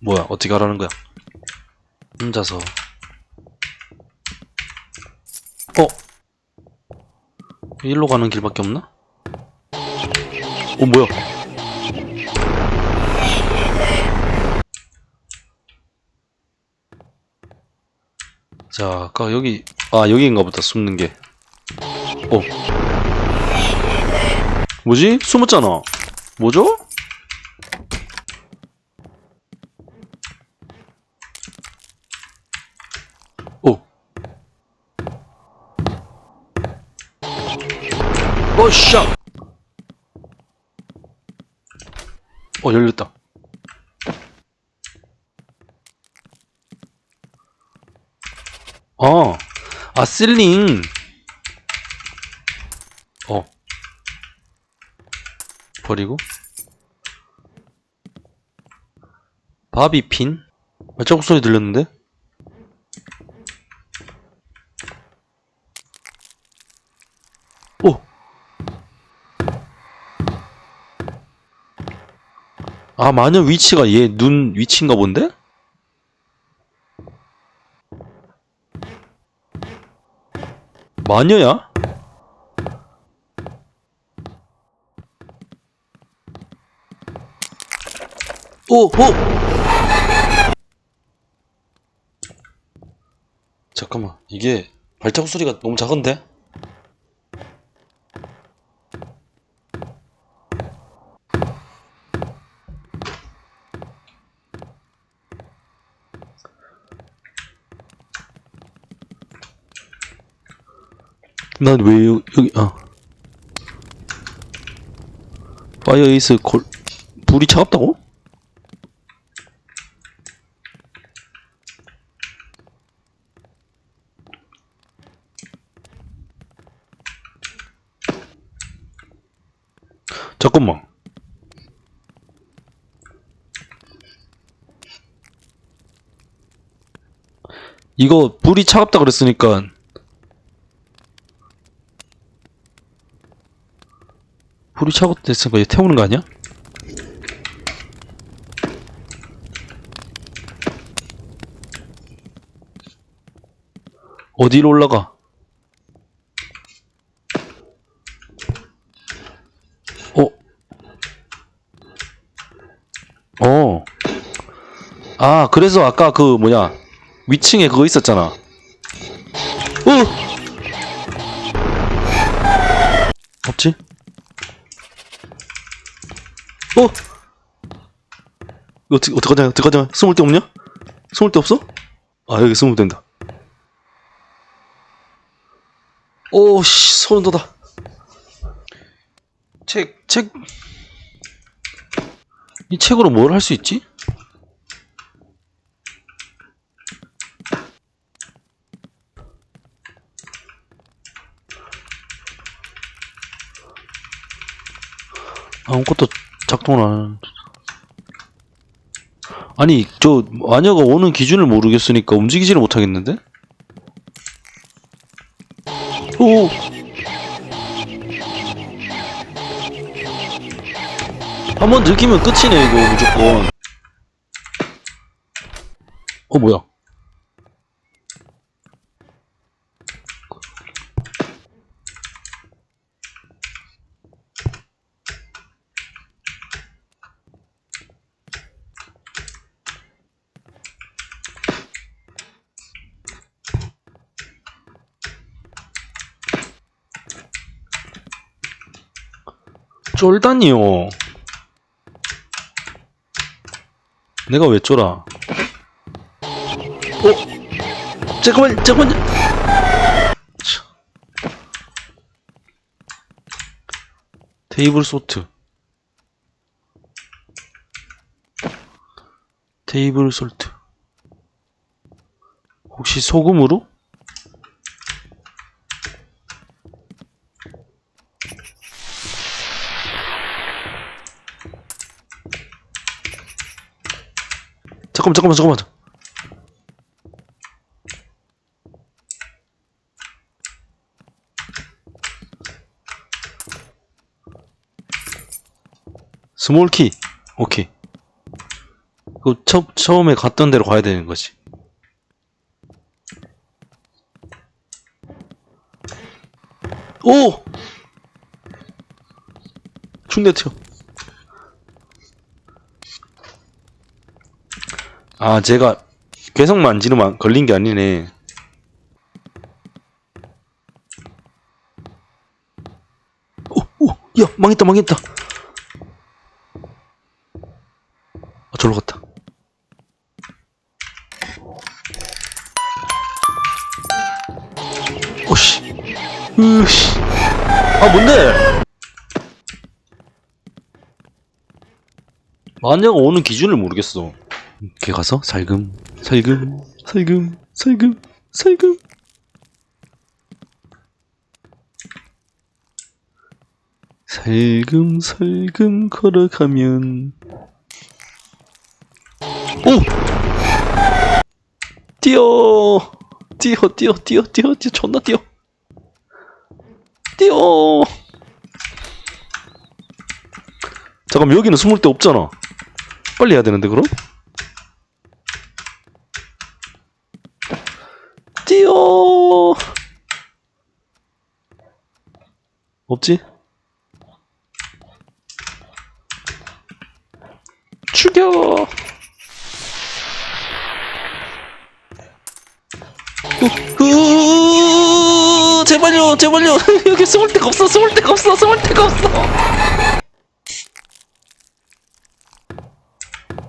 뭐야 어떻게 하라는 거야 혼자서 어? 일로 가는 길밖에 없나? 어 뭐야 자 아까 여기 아 여기인가 보다 숨는 게 어. 뭐지? 숨었잖아 뭐죠? 오. 어, 샤! 어, 열렸다. 어, 아, 실링. 어. 버리고. 바비핀? 발자국 소리 들렸는데? 오! 아, 마녀 위치가 얘 눈 위치인가 본데? 마녀야? 오! 오! 잠깐만, 이게 발자국 소리가 너무 작은데? 난 왜 여기 아 파이어 에이스 골 불이 차갑다고? 잠깐만 이거 불이 차갑다 그랬으니까 불이 차갑다 했으니까 얘 태우는 거 아니야? 어디로 올라가? 어? 어. 아, 그래서 아까 그 뭐냐. 위층에 그거 있었잖아. 어! 없지? 어? 이거 어떻게, 어떡하냐, 어떡하냐. 숨을 데 없냐? 숨을 데 없어? 아, 여기 숨으면 된다. 오, 씨, 소름 돋아. 책, 책. 이 책으로 뭘 할 수 있지? 아무것도 작동을 안 하는. 아니, 저, 마녀가 오는 기준을 모르겠으니까 움직이지를 못하겠는데? 오! 한번 느끼면 끝이네, 이거, 무조건. 어, 뭐야? 쫄다니요. 내가 왜 쫄아? 어? 잠깐만, 잠깐만. 차. 테이블 소트. 테이블 솔트. 혹시 소금으로? 잠깐만, 잠깐만, 잠깐만. 스몰 키. 오케이. 그 처, 처음에 갔던 데로 가야 되는 거지. 오! 충내 튀어. 아, 제가 계속 만지면 걸린 게 아니네. 오, 오, 야, 망했다, 망했다. 아, 저로 갔다. 오씨. 으씨. 아, 뭔데? 마녀가 오는 기준을 모르겠어. 걔 가서 살금, 살금, 살금, 살금, 살금. 살금 살금 걸어가면 오! 뛰어! 뛰어, 뛰어, 뛰어, 뛰어, 뛰어, 존나 뛰어. 뛰어! 잠깐만, 여기는 숨을 데 없잖아. 빨리 해야 되는데, 그럼? 뛰어! 없지? 죽여! 으, 제발요, 제발요. 여기 숨을 데가 없어, 숨을 데가 없어, 숨을 데가 없어.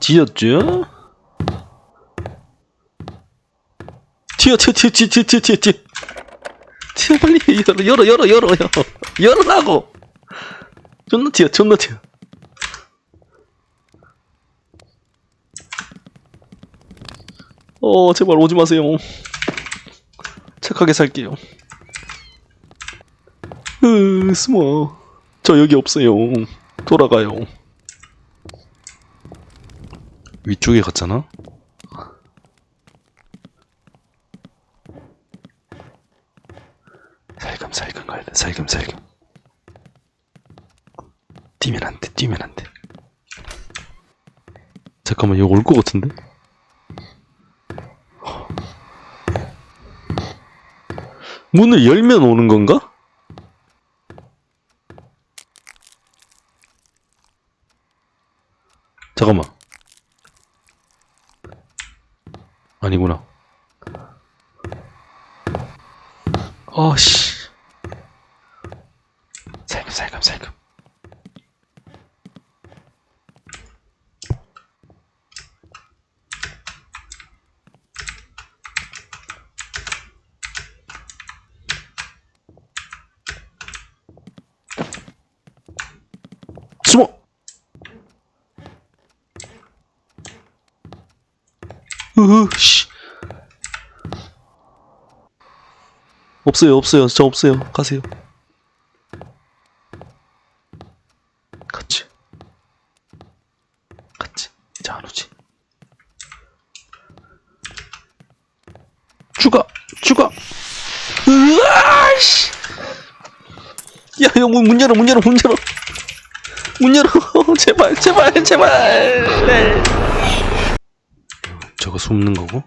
뒤였죠? 튀어, 튀어, 튀어, 튀어, 튀어, 튀어, 튀어, 튀어. 튀어, 빨리 열어, 열어, 열어, 열어, 열어. 열으라고. 존나 튀어, 존나 튀어. 어, 제발 오지 마세요. 착하게 살게요. 으, 숨어. 저 여기 없어요. 돌아가요. 위쪽에 갔잖아? 살금살금 가야 돼, 살금 살금. 뛰면 안 돼, 뛰면 안 돼. 잠깐만, 여기 올것 같은데? 문을 열면 오는 건가? 잠깐만. 아니구나. 아씨. 살금 살금 살금. 숨어. 으, 씨. 없어요, 없어요. 저 없어요. 가세요. 갔지. 갔지. 이제 안 오지. 죽어! 죽어! 으아, 씨! 야, 야, 문, 문 열어, 문 열어, 문 열어! 문 열어! 제발, 제발, 제발! 저거 숨는 거고?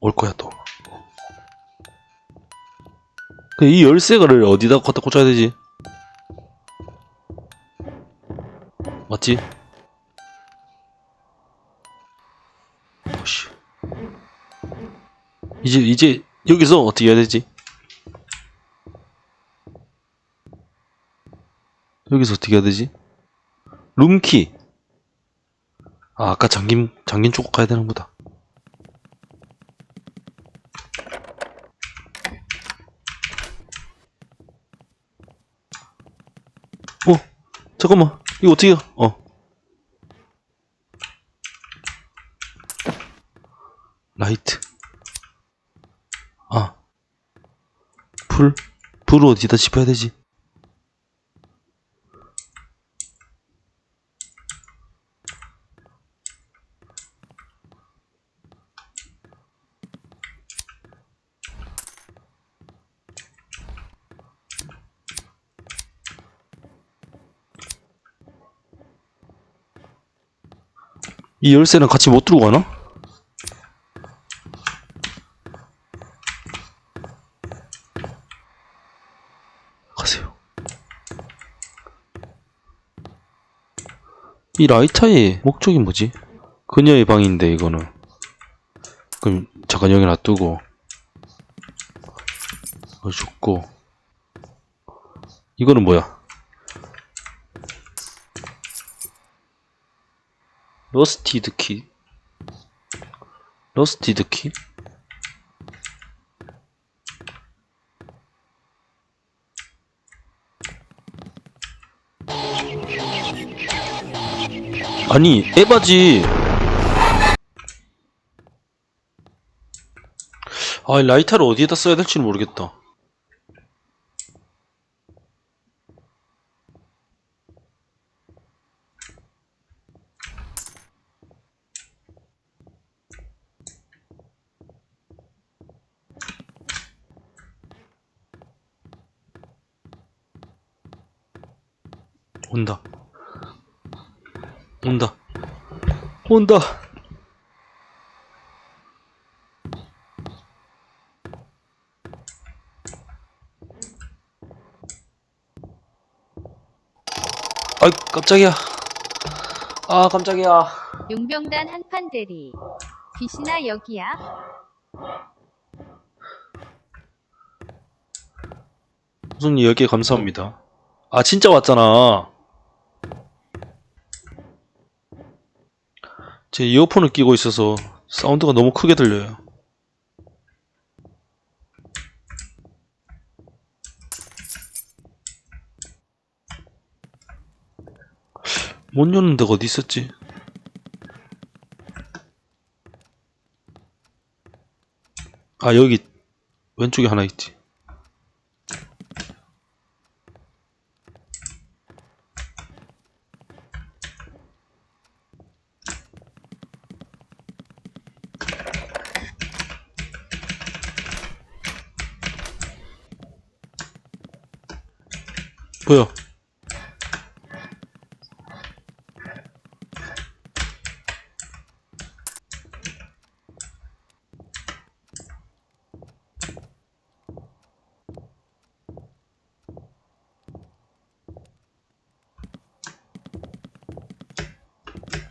올 거야, 또. 그이 열쇠를 어디다 갖다 꽂아야 되지? 맞지? 오씨. 이제, 이제, 여기서 어떻게 해야 되지? 여기서 어떻게 해야 되지? 룸키. 아, 아까 잠긴, 잠긴 쪽 가야 되는 보다. 어, 잠깐만. 이거 어떻게, 어. 라이트. 아. 불? 불을 어디다 짚어야 되지? 이 열쇠는 같이 못 들고 가나? 가세요. 이 라이터의 목적이 뭐지? 그녀의 방인데 이거는. 그럼 잠깐 여기 놔두고 이거 줬고 이거는 뭐야? 러스티드 키. 러스티드 키? 아니 에바지. 아 라이터를 어디에다 써야 될지는 모르겠다 온다. 온다. 온다. 아이 깜짝이야. 아 깜짝이야. 용병단 한판 대리. 빛이나 여기야. 손님 여기에 감사합니다. 아 진짜 왔잖아 제 이어폰을 끼고 있어서 사운드가 너무 크게 들려요 못 여는 데가 어디 있었지? 아 여기 왼쪽에 하나 있지 뭐야?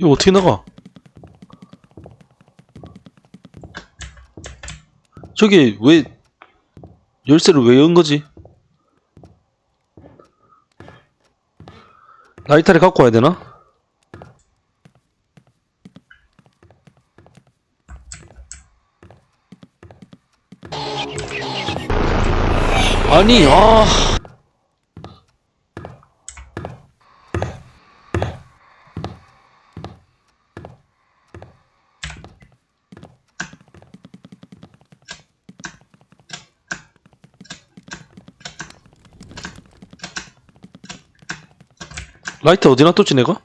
이거 어떻게 나가? 저게 왜 열쇠를 왜 연 거지? 라이터를 갖고 와야 되나? 아니, 아. 라이터 어디 놔뒀지 내가?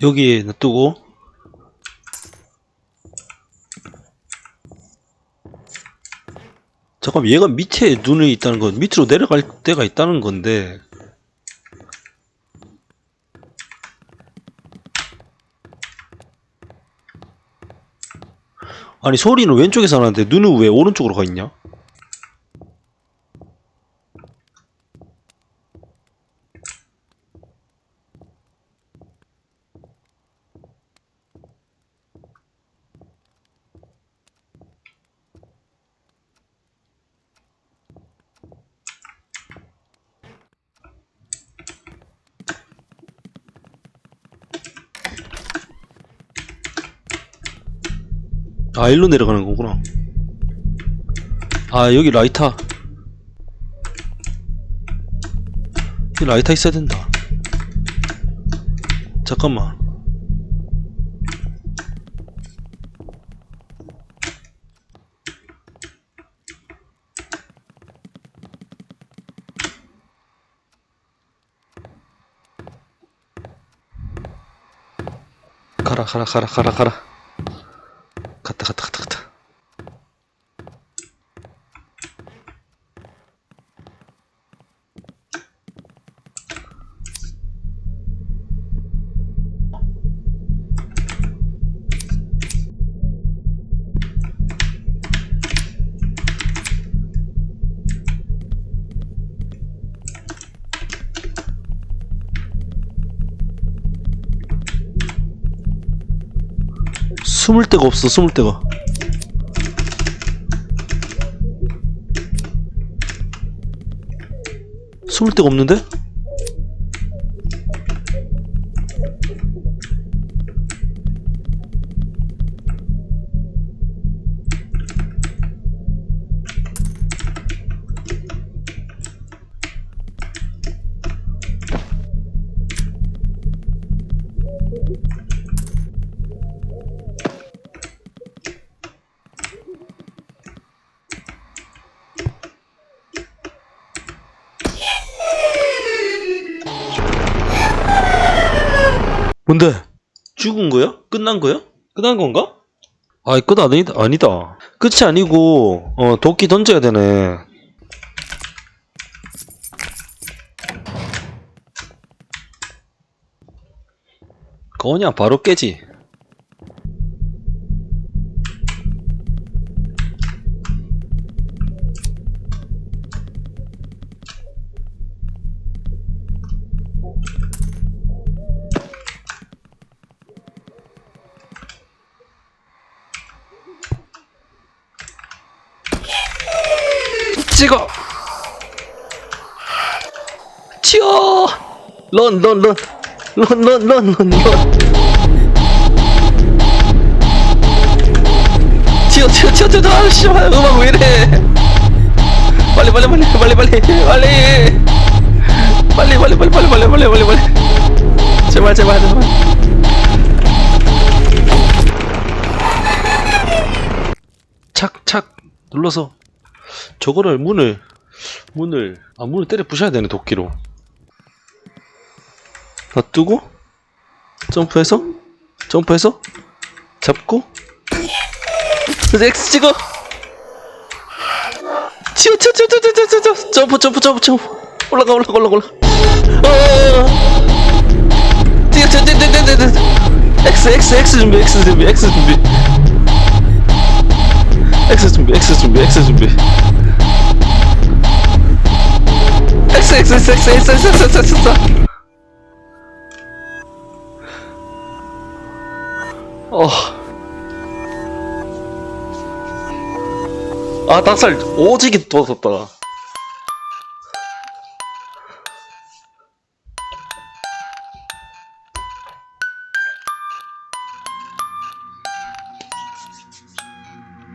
여기에 놔두고 잠깐 얘가 밑에 눈이 있다는 건 밑으로 내려갈 때가 있다는 건데 아니 소리는 왼쪽에서 나는데 눈은 왜 오른쪽으로 가 있냐? 아 일로 내려가는 거구나. 아 여기 라이터. 여기 라이터 있어야 된다. 잠깐만. 가라 가라 가라 가라 가라 데가 없어 숨을 데가 숨을 데가 없는데? 뭔데? 죽은 거야? 끝난 거야? 끝난 건가? 아이 끝 아니다 아니다 끝이 아니고 어 도끼 던져야 되네 거냐 바로 깨지 찍어. 치어 런 런 런 런 런 런런런. 튀어 튀어 튀어 튀어 아 씨발 음악 왜 이래. 빨리 빨리 빨리 빨리 빨리. 빨리. 빨리 빨리 빨리 빨리 빨리 빨리 빨리 빨리. 제발 제발 제발. 착착. 눌러서 저거를 문을 문을 아 문을 때려 부셔야 되네 도끼로. 놔두고 점프해서 점프해서 잡고 그래서 X 찍어. 치어 치어 치어 치어 치어 치어 점프 점프 점프 점프. 올라가 올라가 올라가 올라가. 어. 뛰어 뛰어 뛰어 뛰어 뛰어 뛰어. X X X 준비 X 준비 X 준비. X 준비 X 준비 X 준비 엑스 엑스 엑스 엑스 엑스 엑스 엑스 어. 아, 닭살 오지게 도왔었다.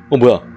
어, 뭐야.